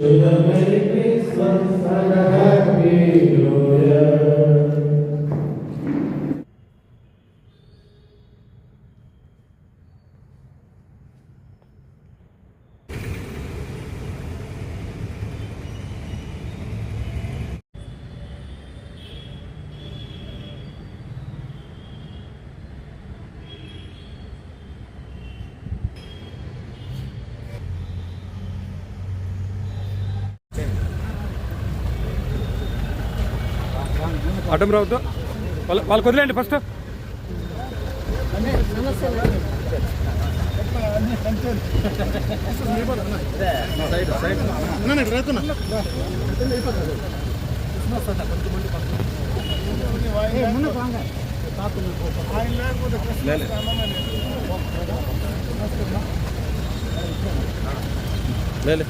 Merry Christmas and a Happy New Year. అడ్డం రావద్దు. వాళ్ళ వాళ్ళకి వదిలేండి ఫస్ట్. లేదు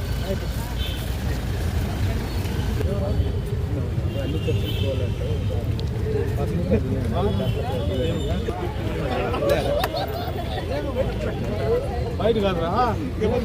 లేలే బయట కాదురా. కేబుల్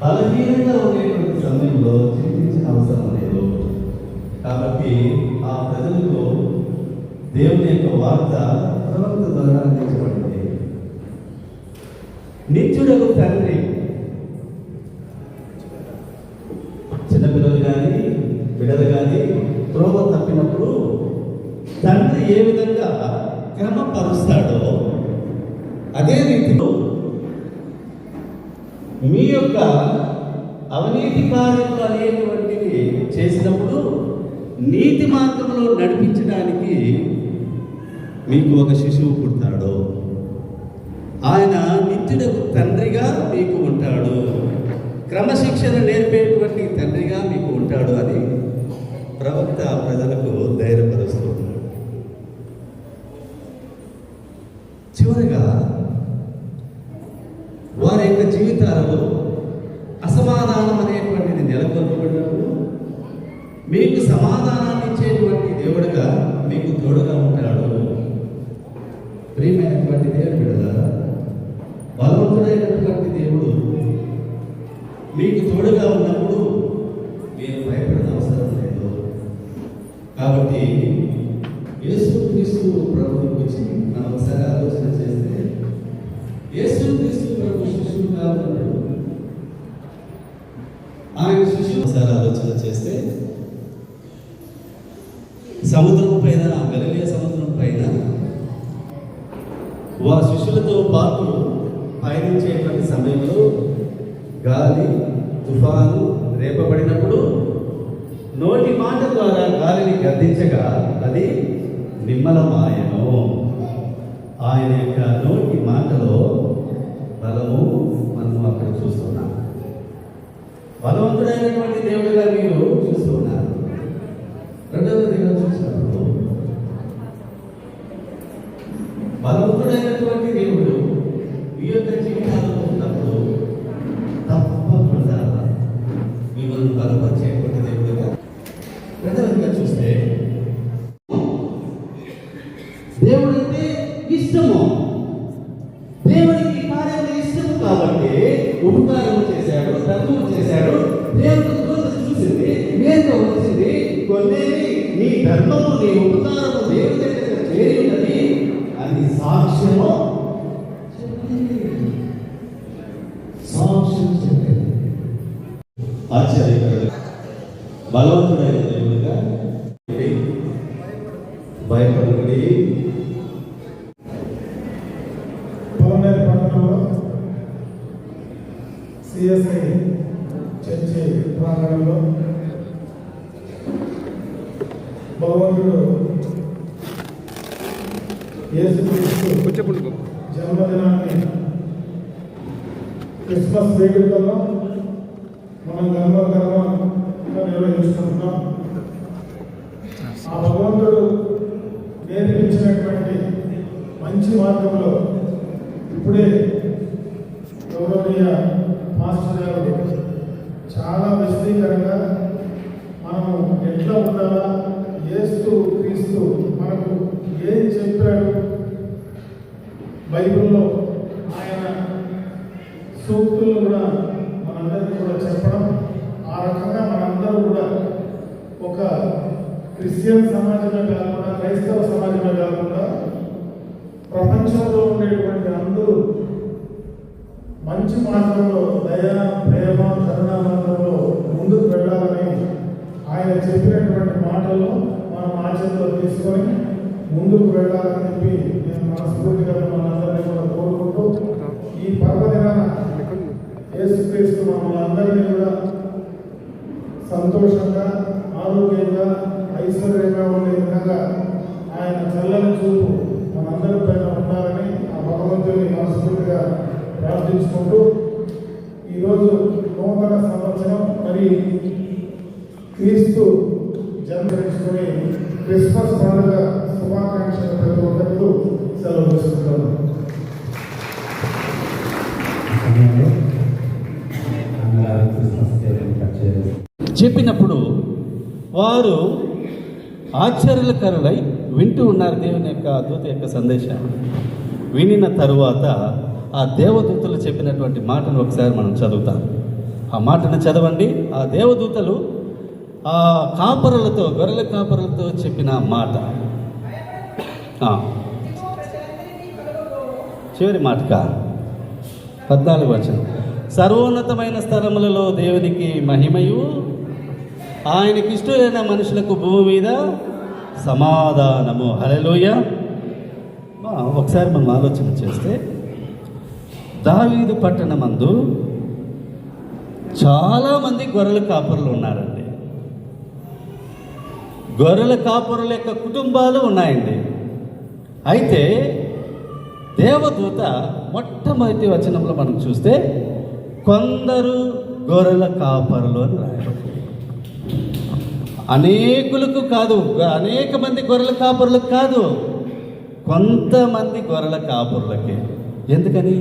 బలహీనంగా ఉండేటువంటి సమయంలో చింతించిన అవసరం లేదు. కాబట్టి ఆ ప్రజలకు దేవుని యొక్క వార్త ప్రవక్త ద్వారా అందించబడింది. నిత్యుడకు తండ్రి. చిన్నపిల్లలు కానీ బిడ్డలు కానీ త్రోవ తప్పినప్పుడు తండ్రి ఏ విధంగా క్రమపరుస్తాడో అదే రీతిలో మీ యొక్క అవినీతి కార్యములు అనేటువంటివి చేసినప్పుడు నీతి మార్గంలో నడిపించడానికి మీకు ఒక శిశువు పుడతాడు. ఆయన నిత్యుడకు తండ్రిగా మీకు ఉంటాడు. క్రమశిక్షణ నేర్పేటువంటి తండ్రిగా మీకు ఉంటాడు అని ప్రవక్త ప్రజలకు ధైర్యపరుస్తున్నాడు చివరిగా వారి యొక్క జీవితాలలో అసమాధానం అనేటువంటిది నెలకొల్పబడినప్పుడు మీకు సమాధానాన్ని ఇచ్చేటువంటి దేవుడుగా మీకు తోడుగా ఉంటాడు ప్రియమైనటువంటి దేవుడు బిడ్డలారా బలవంతుడైనటువంటి దేవుడు మీకు తోడుగా ఉన్నప్పుడు మీరు భయపడిన అవసరం లేదు కాబట్టి యేసు క్రీస్తు ప్రభు గురించి మనం ఒకసారి ఆలోచన చేస్తే యేసు క్రీస్తు ప్రభు శిశువు కాదన్నాడు ఆయన శిశువు ఒకసారి ఆలోచన చేస్తే సముద్రం పైన గలిలే సముద్రం పైన వా శిష్యులతో పాటు పయనించేటువంటి సమయంలో గాలి తుఫాను రేపబడినప్పుడు నోటి మాట ద్వారా గాలిని గద్దించగా అది నిమ్మలమాయను ఆయన యొక్క నోటి మాటలో బలము మనం అక్కడ చూస్తున్నాం. బలవంతుడైనటువంటి దేవుడిగా మీరు చూస్తున్నారు రెండవది చూసినప్పుడు బలవంతుడైనటువంటి దేవుడు యొక్క జీవితాల్లో ఉన్నప్పుడు తప్పకుండా మిమ్మల్ని బలపరిచేటువంటి దేవుడుగా చూస్తే ఇష్టము. దేవుడికి కార్యాలు ఇష్టము కాబట్టి ఉపకారం చేశాడు ధర్మం చేశాడు. దేవుడు చూసింది నేను వచ్చింది కొన్నేది నీ ధర్మము నీ ఉపకారము దేవుడి దగ్గర చేరి ఉన్నది అది సాక్ష్యము చెప్పింది. సాక్ష్యం చెప్పింది ఆశ్చర్యకరుడు. బలవంతుడు దేవుడుగా భయపడుకుడి పొలంనేరు పట్టణంలో సిఎస్ఐ చర్చి ప్రాంగణంలో భగవంతుడు యేసుక్రీస్తు కొంచెం ముందుకు జన్మదినాన్ని క్రిస్మస్ వేడుకల్లో మనం గర్వ గర్వంగా నిర్వహించుకుంటున్నాం ఆ భగవంతుడు నేర్పించినటువంటి మంచి మార్గంలో ఇప్పుడే గౌరవనీయ మాస్టర్ గారు చాలా విశదీకరంగా మనం ఎట్లా ఉండాలా ఏస్తూ క్రీస్తు మనకు ఏం చెప్పాడు? బైబిల్లో ఆయన సూక్తులు కూడా మనందరికీ కూడా చెప్పడం. ఆ రకంగా మనందరూ కూడా ఒక క్రిస్టియన్ సమాజమే కాకుండా క్రైస్తవ సమాజమే కాకుండా ప్రపంచంలో ఉండేటువంటి అందరూ మార్గంలో దయ ప్రేమ కరుణ మార్గంలో ముందుకు వెళ్ళాలని ఆయన చెప్పినటువంటి మాటలను మనం ఆచరణలో తీసుకొని ముందుకు వెళ్ళాలని చెప్పి నేను మనస్ఫూర్తిగా మనందరినీ కూడా కోరుకుంటూ ఈ పర్వదినాన యేసుక్రీస్తు మమ్మల్ని అందరినీ కూడా సంతోషంగా ఆరోగ్యంగా ఐశ్వర్యంగా ఉండే విధంగా ఆయన చల్లని చూపు మనందరి పైన ఉండాలని ఆ భగవంతుని మనస్ఫూర్తిగా ప్రార్థించుకుంటూ క్రీస్తు జన్మించుకొని క్రిస్మస్ పండుగ శుభాకాంక్షలు ప్రతి ఒక్కరు సెలవు తీసుకుంటాను చెప్పినప్పుడు వారు ఆశ్చర్యకరులై వింటూ ఉన్నారు దేవుని యొక్క దూత యొక్క సందేశాన్ని వినిన తరువాత ఆ దేవదూతలు చెప్పినటువంటి మాటను ఒకసారి మనం చదువుతాం. ఆ మాటను చదవండి. ఆ దేవదూతలు ఆ కాపరులతో గొర్రెల కాపరులతో చెప్పిన మాట. చివరి మాటకా. పద్నాలుగు వచనం. సర్వోన్నతమైన స్థలములలో దేవునికి మహిమయు. ఆయనకి ఇష్టమైన మనుషులకు భూమి మీద సమాధానము. హలలోయ ఒకసారి మనం ఆలోచన చేస్తే దావీదు పట్టణమందు చాలామంది గొర్రెల కాపరులు ఉన్నారండి గొర్రెల కాపురుల యొక్క కుటుంబాలు ఉన్నాయండి. అయితే దేవదూత మొట్టమొదటి వచనంలో మనం చూస్తే కొందరు గొర్రెల కాపరులు అని రాయబడింది. అనేకులకు కాదు అనేక మంది గొర్రెల కాపరులకు కాదు కొంతమంది గొర్రెల కాపురులకి. ఎందుకని?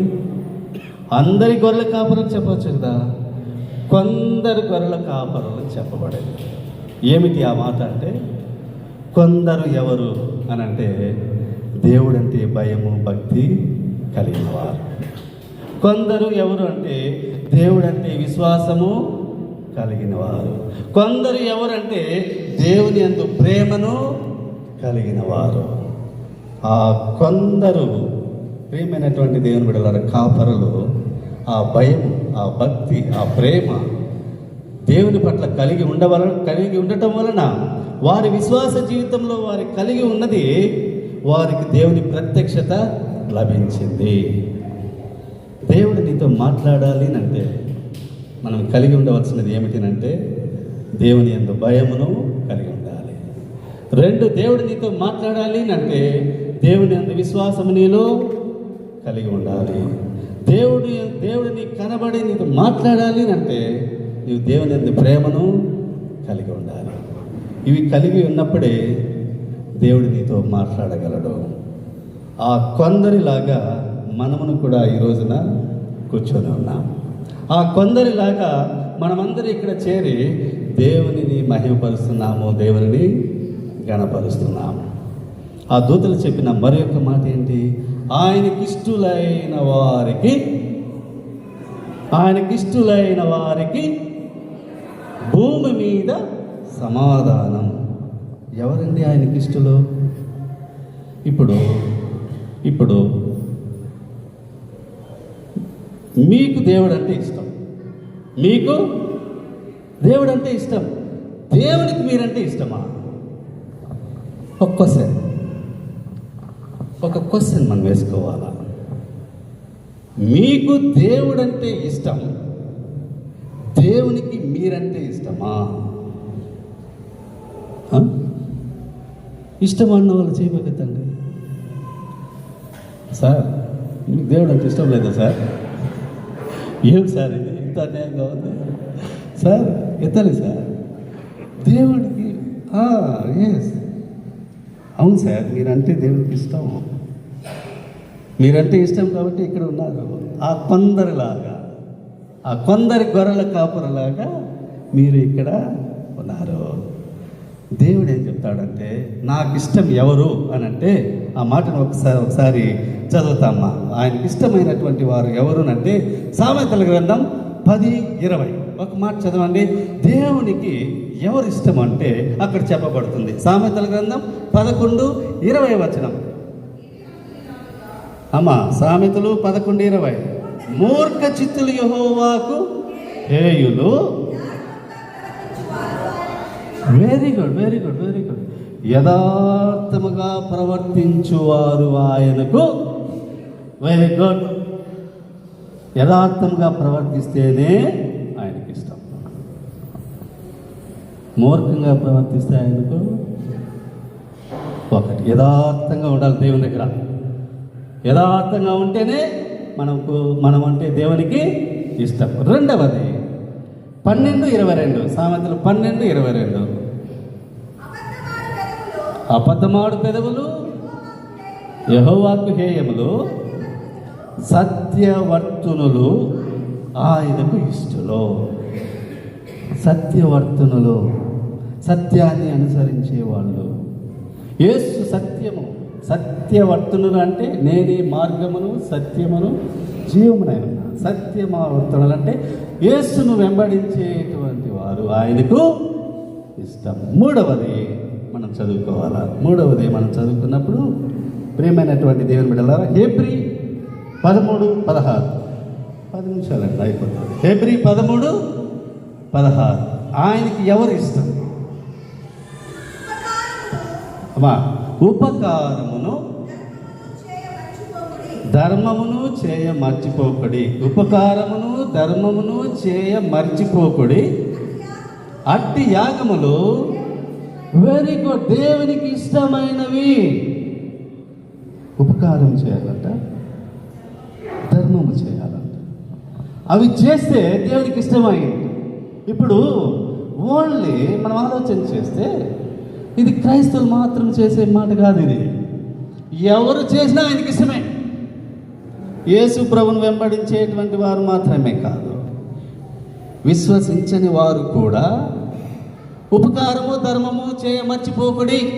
అందరి గొర్రెల కాపరులకు చెప్పవచ్చు కదా. కొందరు గొర్రెల కాపరులు చెప్పబడేది ఏమిటి ఆ మాట అంటే కొందరు ఎవరు అని అంటే దేవుడంటే భయము భక్తి కలిగినవారు. కొందరు ఎవరు అంటే దేవుడంటే విశ్వాసము కలిగినవారు. కొందరు ఎవరంటే దేవుని అందు ప్రేమను కలిగినవారు. ఆ కొందరు ప్రియమైనటువంటి దేవుని బిడ్డల కాపరులు ఆ భయం ఆ భక్తి ఆ ప్రేమ దేవుని పట్ల కలిగి ఉండవల కలిగి ఉండటం వలన వారి విశ్వాస జీవితంలో వారి కలిగి ఉన్నది వారికి దేవుని ప్రత్యక్షత లభించింది. దేవుడు నీతో మాట్లాడాలి అంటే మనం కలిగి ఉండవలసినది ఏమిటినంటే దేవుని ఎందు భయమును కలిగి ఉండాలి. రెండు దేవుడు నీతో మాట్లాడాలి అంటే దేవుని ఎందు విశ్వాసము నీలో కలిగి ఉండాలి. దేవుడి దేవుడు నీకు కనబడి నీతో మాట్లాడాలి అంటే నీవు దేవుని ఎందు ప్రేమను కలిగి ఉండాలి. ఇవి కలిగి ఉన్నప్పుడే దేవుడు నీతో మాట్లాడగలడు. ఆ కొందరిలాగా మనమును కూడా ఈ రోజున కూర్చొని ఉన్నాం. ఆ కొందరిలాగా మనమందరం ఇక్కడ చేరి దేవునిని మహిమపరుస్తున్నాము దేవుని గణపరుస్తున్నాము ఆ దూతలు చెప్పిన మరి యొక్క మాట ఏంటి? ఆయనకిష్టులైన వారికి ఆయనకిష్టులైన వారికి భూమి మీద సమాధానం. ఎవరండి ఆయనకిష్టులు ఇప్పుడు ఇప్పుడు మీకు దేవుడు అంటే ఇష్టం. మీకు దేవుడు అంటే ఇష్టం. దేవునికి మీరంటే ఇష్టమా? ఒక క్వశ్చన్. ఒక క్వశ్చన్ మనం వేసుకోవాలా? మీకు దేవుడంటే ఇష్టం. దేవునికి మీరంటే ఇష్టమా? ఆ? ఇష్టం అన్న వాళ్ళు చేయబోతుందండి సార్ మీకు దేవుడు అంటే ఇష్టం లేదా సార్? ఏం సార్ ఇది? ఇంత అన్యాయంగా ఉంది. సార్ ఎత్తాలి సార్. దేవుడికి ఎస్ అవును సార్ మీరంటే దేవుడికి ఇష్టం. మీరంటే ఇష్టం కాబట్టి ఇక్కడ ఉన్నారు ఆ కొందరిలాగా. ఆ కొందరి గొర్రెల కాపురలాగా మీరు ఇక్కడ ఉన్నారు. దేవుడు ఏం చెప్తాడంటే నాకు ఇష్టం ఎవరు? అని అంటే ఆ మాటను ఒకసారి ఒకసారి చదువుతామా ఆయనకి ఇష్టమైనటువంటి వారు ఎవరు? అంటే సామెతల గ్రంథం పది ఇరవై. ఒక మాట చదవండి. దేవునికి ఎవరు ఇష్టం అంటే అక్కడ చెప్పబడుతుంది. సామెతల గ్రంథం పదకొండు ఇరవై వచనం. అమ్మా సామెతలు పదకొండు ఇరవై. మూర్ఖ చిత్తులు యహోవాకు హేయులు. Very good very good very good యథార్థముగా ప్రవర్తించువారు ఆయనకు వెరీ గుడ్ యథార్థంగా ప్రవర్తిస్తేనే ఆయనకి ఇష్టం. మూర్ఖంగా ప్రవర్తిస్తే ఆయనకు ఒకటి. యథార్థంగా ఉండాలి దేవుని దగ్గర. యథార్థంగా ఉంటేనే మనకు మనం అంటే దేవునికి ఇష్టం. రెండవది పన్నెండు ఇరవై రెండు. సామెతలు పన్నెండు ఇరవై రెండు. అబద్ధమాడు పెదవులు యహోవాకు హేయములు సత్యవర్తునులు ఆయనకు ఇష్టలు. సత్యవర్తునులు సత్యాన్ని అనుసరించే వాళ్ళు యేసు సత్యము. సత్యవర్తులు అంటే నేనే మార్గమును సత్యమును జీవమునైన సత్యమావర్తనలు అంటే యేసును వెంబడించేటువంటి వారు ఆయనకు ఇష్టం. మూడవది మనం చదువుకోవాలా? మూడవది మనం చదువుకున్నప్పుడు ప్రియమైనటువంటి దేవుని బిడ్డలారా హేబ్రి పదమూడు పదహారు. పది నిమిషాలండి అయిపోతుంది. హేబ్రి పదమూడు పదహారు. ఆయనకి ఎవరు ఇష్టం? అమ్మా ఉపకారమును ధర్మమును చేయ మర్చిపోకడి. ఉపకారమును ధర్మమును చేయ మర్చిపోకడి. అట్టి యాగములు వెరీ గుడ్ దేవునికి ఇష్టమైనవి. ఉపకారం చేయాలంట. ధర్మము చేయాలంట. అవి చేస్తే దేవునికి ఇష్టమైంది ఇప్పుడు ఓన్లీ మనం ఆలోచన చేస్తే ఇది క్రైస్తవులు మాత్రం చేసే మాట కాదు ఇది. ఎవరు చేసినా ఆయనకి ఇష్టమే. యేసు ప్రభును వెంబడించేటువంటి వారు మాత్రమే కాదు. విశ్వసించని వారు కూడా ఉపకారము ధర్మము చేయ మర్చిపోకుడి.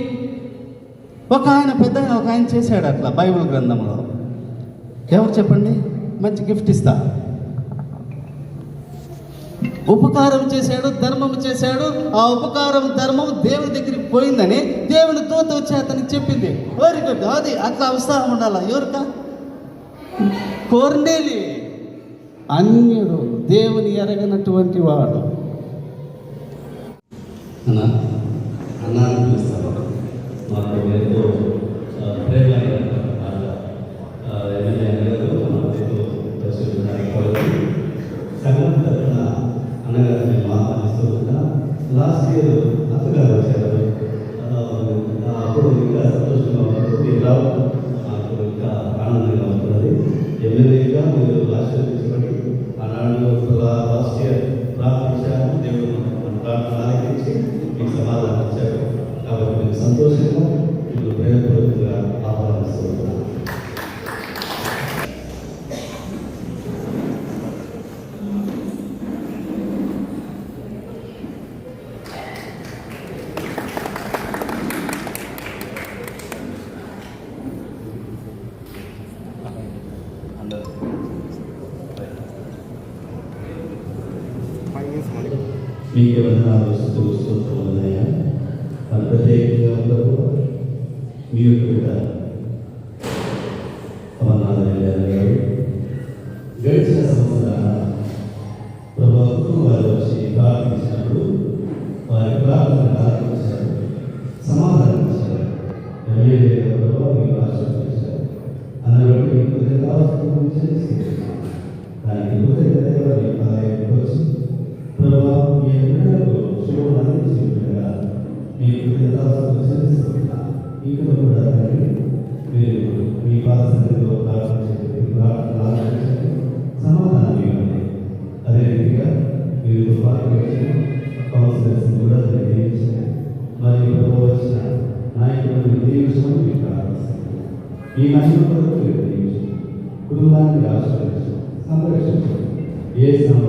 ఒక ఆయన పెద్ద ఒక ఆయన చేశాడు అట్లా బైబిల్ గ్రంథంలో. ఎవరు చెప్పండి? మంచి గిఫ్ట్ ఇస్తా. ఉపకారం చేశాడు ధర్మం చేశాడు. ఆ ఉపకారం ధర్మం దేవుని దగ్గరికి పోయిందని దేవుని దూత వచ్చి అతనికి చెప్పింది. వెరీ గుడ్ అది అట్లా ఉత్సాహం ఉండాలా? ఎవరికా? కోర్నేలి. అన్యుడు దేవుని ఎరగనటువంటి వాడు. అన్నా అన్నాన్ని మాకు ఎంతో ప్రేమ అయినటువంటి మాట. ఆ, ఎమ్మెల్యే గారు మాకు ఎంతో పరిశుభ్రంగా కొరకు సంఘం తరఫున అన్నగారిని మేము ఆహ్వానిస్తూ ఉన్నాం లాస్ట్ ఇయర్ అత్తగారు మీకు వందనాలు స్థితిలో ప్రారంభించండి ప్రారంభించండి సమాధానం ఇవ్వండి అదేవిధంగా మీరు ఉపాధ్యక్షులు కౌన్సిలర్స్ కూడా తెలియజేయండి మరియు కుటుంబాన్ని ఆశ్రయించడం సంరక్షించడం. ఏ సమయం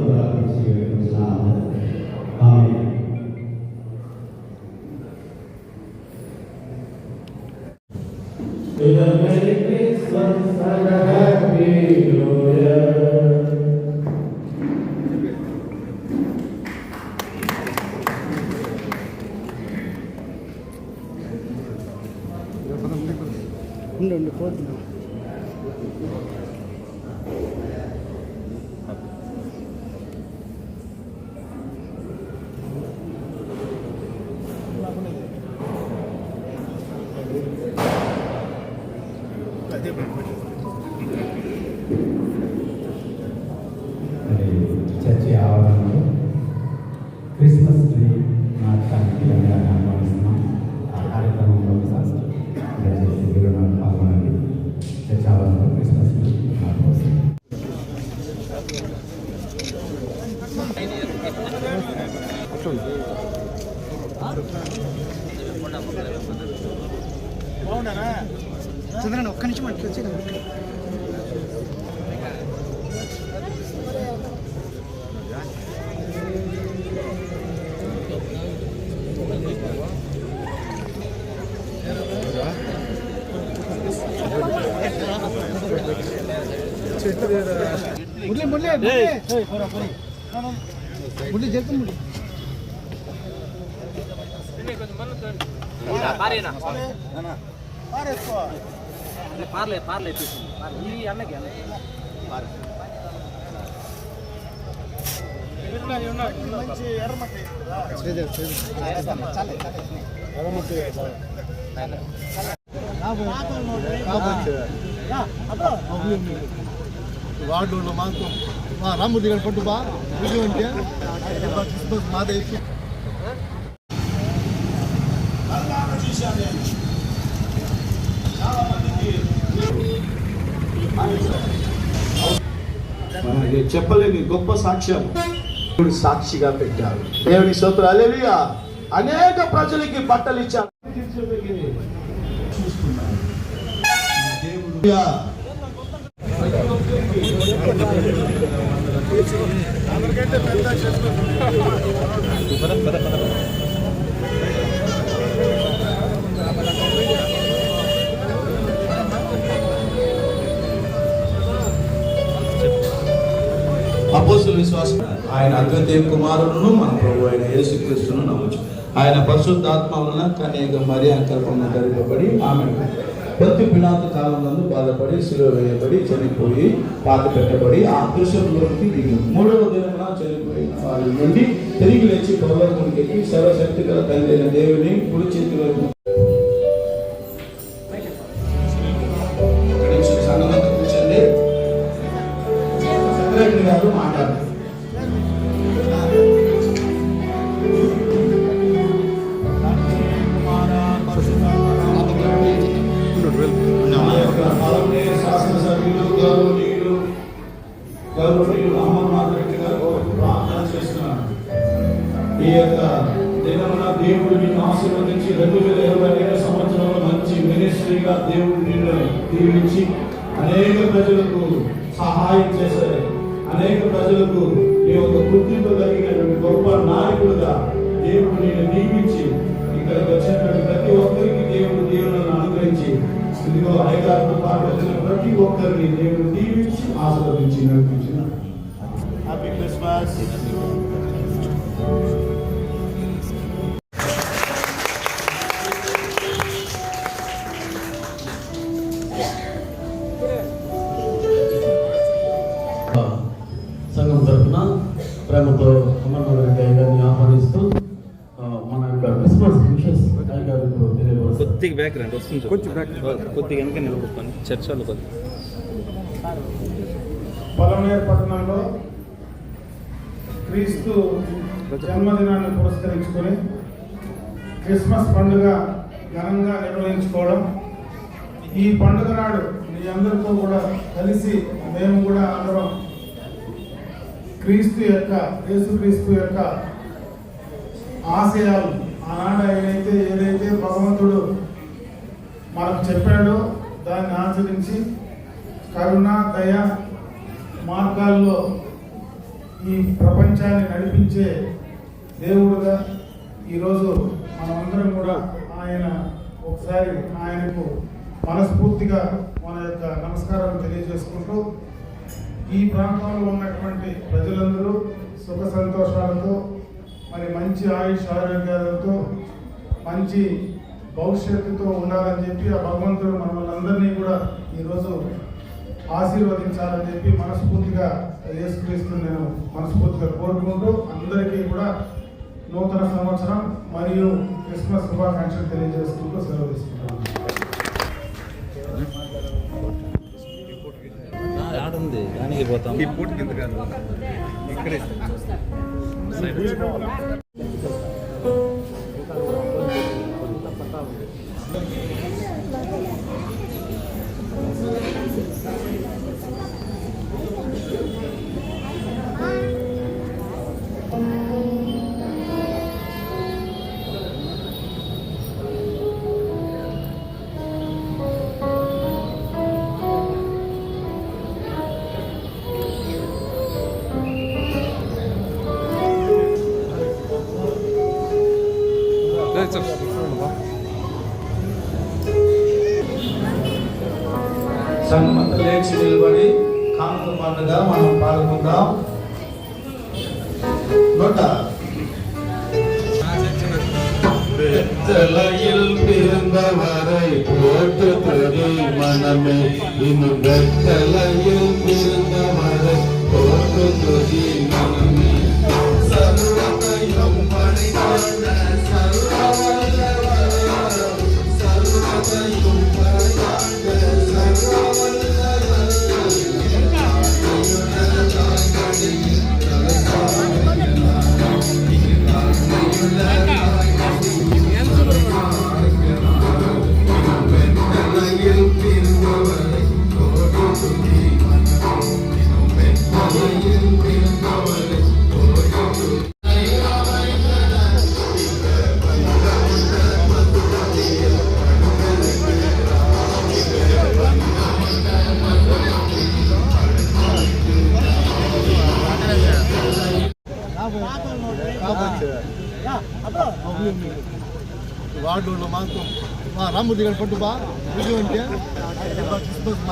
పార్లే పార్లే తీసుకుంది ఈ అన్నకి అప్పుడు వార్డులో మాత్రం మా రామూర్తి గారు పట్టు బా. విజయం అంటే. క్రిస్మస్ మనకి చెప్పలేని గొప్ప సాక్ష్యం. దేవుడు సాక్షిగా పెట్టారు దేవుని స్తోత్రం. అలెలుయా అనేక ప్రజలకి బట్టలు ఇచ్చారు చూస్తున్నాను దేవుడు అపోసుల విశ్వాసం ఆయన అద్వితీయ కుమారుడును మన ప్రభు అయిన యేసుక్రీస్తును నమ్మచ్చు ఆయన పరిశుద్ధాత్మ వలన కనీక మరి అంకల్పన ధరింపబడి ఆమె ప్రతి పిలాత కాలంలో బాధపడి సిలువ వేయబడి చనిపోయి పాత పెట్టబడి ఆ దృశ్యంలోకి దిగి మూడవ దినమున చనిపోయిన వారి నుండి తిరిగి లేచి పర్వతమునికి ఎక్కి సర్వశక్తి గల తండ్రి దేవుని కుడి చేతి వైపు క్రిస్మస్ సంఘం తరఫున ప్రేమతో అమర్నాథ్ రెడ్డి గారిని ఆహ్వానిస్తూ ఆ, మన యొక్క క్రిస్మస్ విషెస్ గారు ఇప్పుడు తెలియవస్తారు కొద్దిగా బ్యాక్ రండి వస్తుంది కొంచెం బ్యాక్ కొద్దిగా వెనక నిలబడుకోండి. చర్చలు కొద్దిగా. పట్టణంలో క్రీస్తు జన్మదినాన్ని పురస్కరించుకొని క్రిస్మస్ పండుగ ఘనంగా నిర్వహించుకోవడం. ఈ పండుగ నాడు మీ అందరితో కూడా కలిసి మేము కూడా అందరం క్రీస్తు యొక్క యేసుక్రీస్తు యొక్క ఆశయాలు ఆనాడు ఏదైతే ఏదైతే భగవంతుడు మనకు చెప్పాడో దాన్ని ఆచరించి కరుణ దయ మార్గాల్లో ఈ ప్రపంచాన్ని నడిపించే దేవుడుగా ఈరోజు మనమందరం కూడా ఆయన ఒకసారి ఆయనకు మనస్ఫూర్తిగా మన యొక్క నమస్కారం తెలియజేసుకుంటూ ఈ ప్రాంతంలో ఉన్నటువంటి ప్రజలందరూ సుఖ సంతోషాలతో మరి మంచి ఆయుష్ ఆరోగ్యాలతో మంచి భవిష్యత్తుతో ఉండాలని చెప్పి ఆ భగవంతుడు మనల్ని అందరినీ కూడా ఈరోజు ఆశీర్వదించాలని చెప్పి మనస్ఫూర్తిగా యేసుక్రీస్తు నేను మనస్ఫూర్తిగా కోరుకుంటూ అందరికీ కూడా నూతన సంవత్సరం మరియు క్రిస్మస్ శుభాకాంక్షలు తెలియజేసుకుంటూ సెలవు తీసుకుంటాను ఆడుంది. దానికి పోతాం. பிறந்தவரை போற்றுவது மனமே. இன்னும் வெத்தலையில் వార్డులో మాత్రం మా రామూర్తి గారి పట్టు బా. విజయం అంటే క్రిస్మస్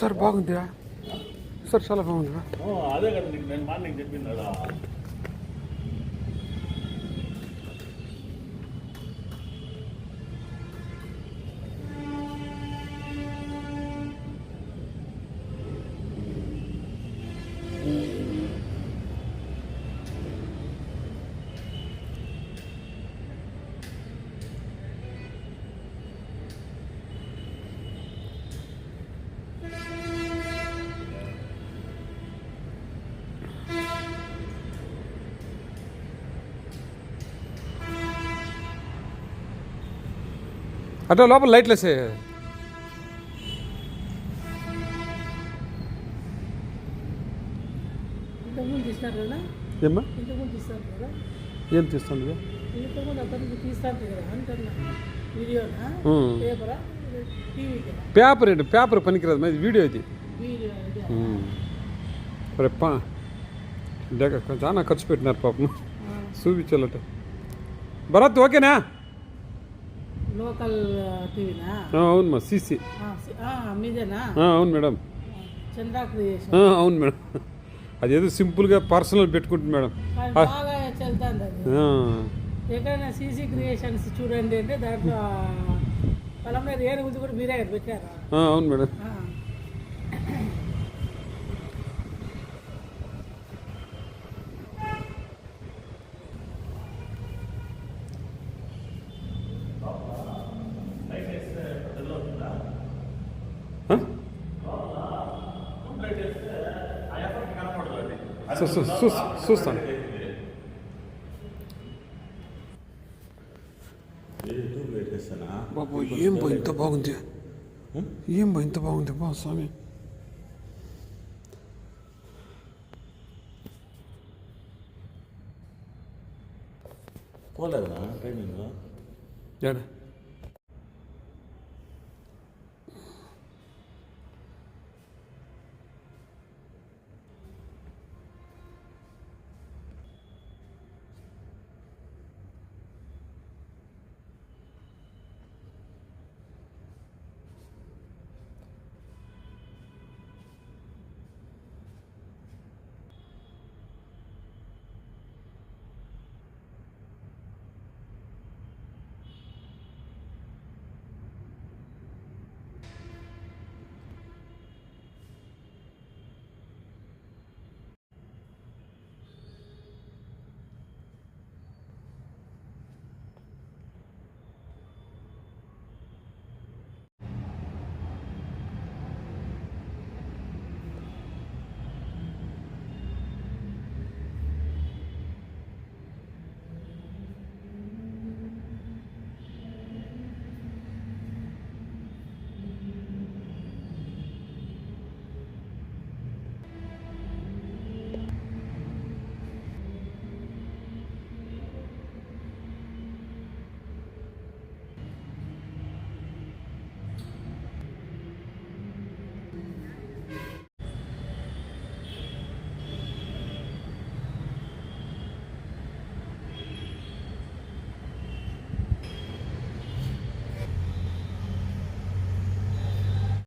సార్ బాగుందిరా. సార్ చాలా బాగుందిరా. అదే కదా నీకు నేను మార్నింగ్ చెప్పింది అట్లా లోపల లైట్లు వేసే ఏమ్మా? ఏం తీస్తుంది. పేపరా? ఏంటి? పేపర్ పనికిరాదు మరి వీడియో ఇది. లేక చాలా ఖర్చు పెట్టినారు పాపం. చూపించాలట. భరత్ ఓకేనా? లోకల్ టీవీనా? అవును మా సీసీ. మీదేనా? అవును మేడం. చంద్రా క్రియేషన్ అవును మేడం. అదేదో సింపుల్గా పర్సనల్ పెట్టుకుంటుంది మేడం. బాగా ఎక్కడైనా సీసీ క్రియేషన్స్ చూడండి అంటే దాంట్లో పొలం మీద ఏనుగుది కూడా మీరే పెట్టారు? అవును మేడం ఆ. ఆ? చూ- చూ- చూ- చూస్తాను బాబు ఏం బా ఇంత బాగుంది ఏం బా ఇంత బాగుంది బా స్వామి పోలేదా ట్రైనింగ్ ఏడా